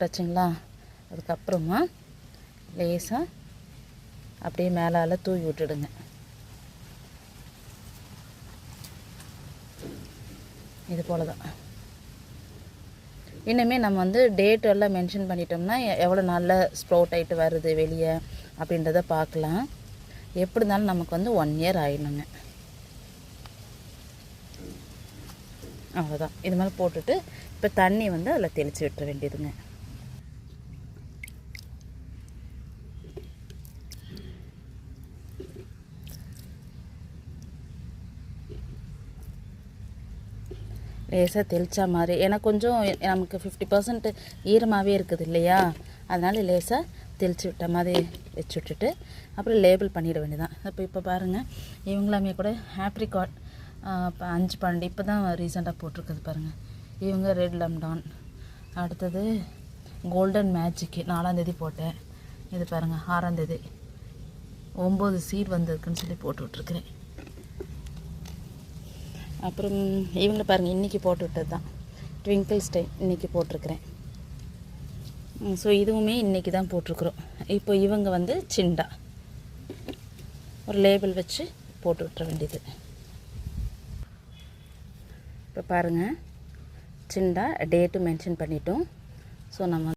போட்டாச்சுங்களா அதுக்கப்புறமா லேசாக அப்படியே மேலால் தூவி விட்டுடுங்க. இது போல் தான் இனிமே நம்ம வந்து டேட் எல்லாம் மென்ஷன் பண்ணிட்டோம்னா எவ்வளோ நாளில் ஸ்ப்ரோட் ஆகிட்டு வருது வெளியே அப்படின்றத பார்க்கலாம். எப்படி இருந்தாலும் நமக்கு வந்து ஒன் இயர் ஆயிடணுங்க அவ்வளோதான் இது மாதிரி போட்டுட்டு இப்போ தண்ணி வந்து அதில் தெளித்து விட்டுற வேண்டியதுங்க. லேசாக தெளித்தா மாதிரி. ஏன்னா கொஞ்சம் நமக்கு ஃபிஃப்டி பர்சன்ட் ஈரமாகவே இருக்குது இல்லையா? அதனால் லேசாக தெளித்து விட்ட மாதிரி வச்சு விட்டுட்டு அப்புறம் லேபிள் பண்ணிட வேண்டியதான் இப்போ இப்போ பாருங்கள் இவங்களாமே கூட ஆப்ரிகாட் இப்போ அஞ்சு பன்னெண்டு இப்போ தான் ரீசெண்டாக போட்டிருக்குது பாருங்கள் இவங்க ரெட் லம்டான் அடுத்தது கோல்டன் மேஜிக்கு நாலாந்தேதி போட்டேன். இது பாருங்கள் ஆறாந்தேதி ஒம்பது சீட் வந்திருக்குன்னு சொல்லி போட்டு விட்ருக்குறேன் அப்புறம் இவங்களை பாருங்கள் இன்றைக்கி போட்டு விட்டது தான் ட்விங்கிள் ஸ்டைல் இன்றைக்கி போட்டிருக்கிறேன் ஸோ இதுவுமே இன்றைக்கி தான் போட்டிருக்குறோம். இப்போ இவங்க வந்து சிண்டா. ஒரு லேபிள் வச்சு போட்டு விட்டுற வேண்டியது. இப்போ பாருங்கள் சிண்டா டேட்டு மென்ஷன் பண்ணிட்டோம். ஸோ நம்ம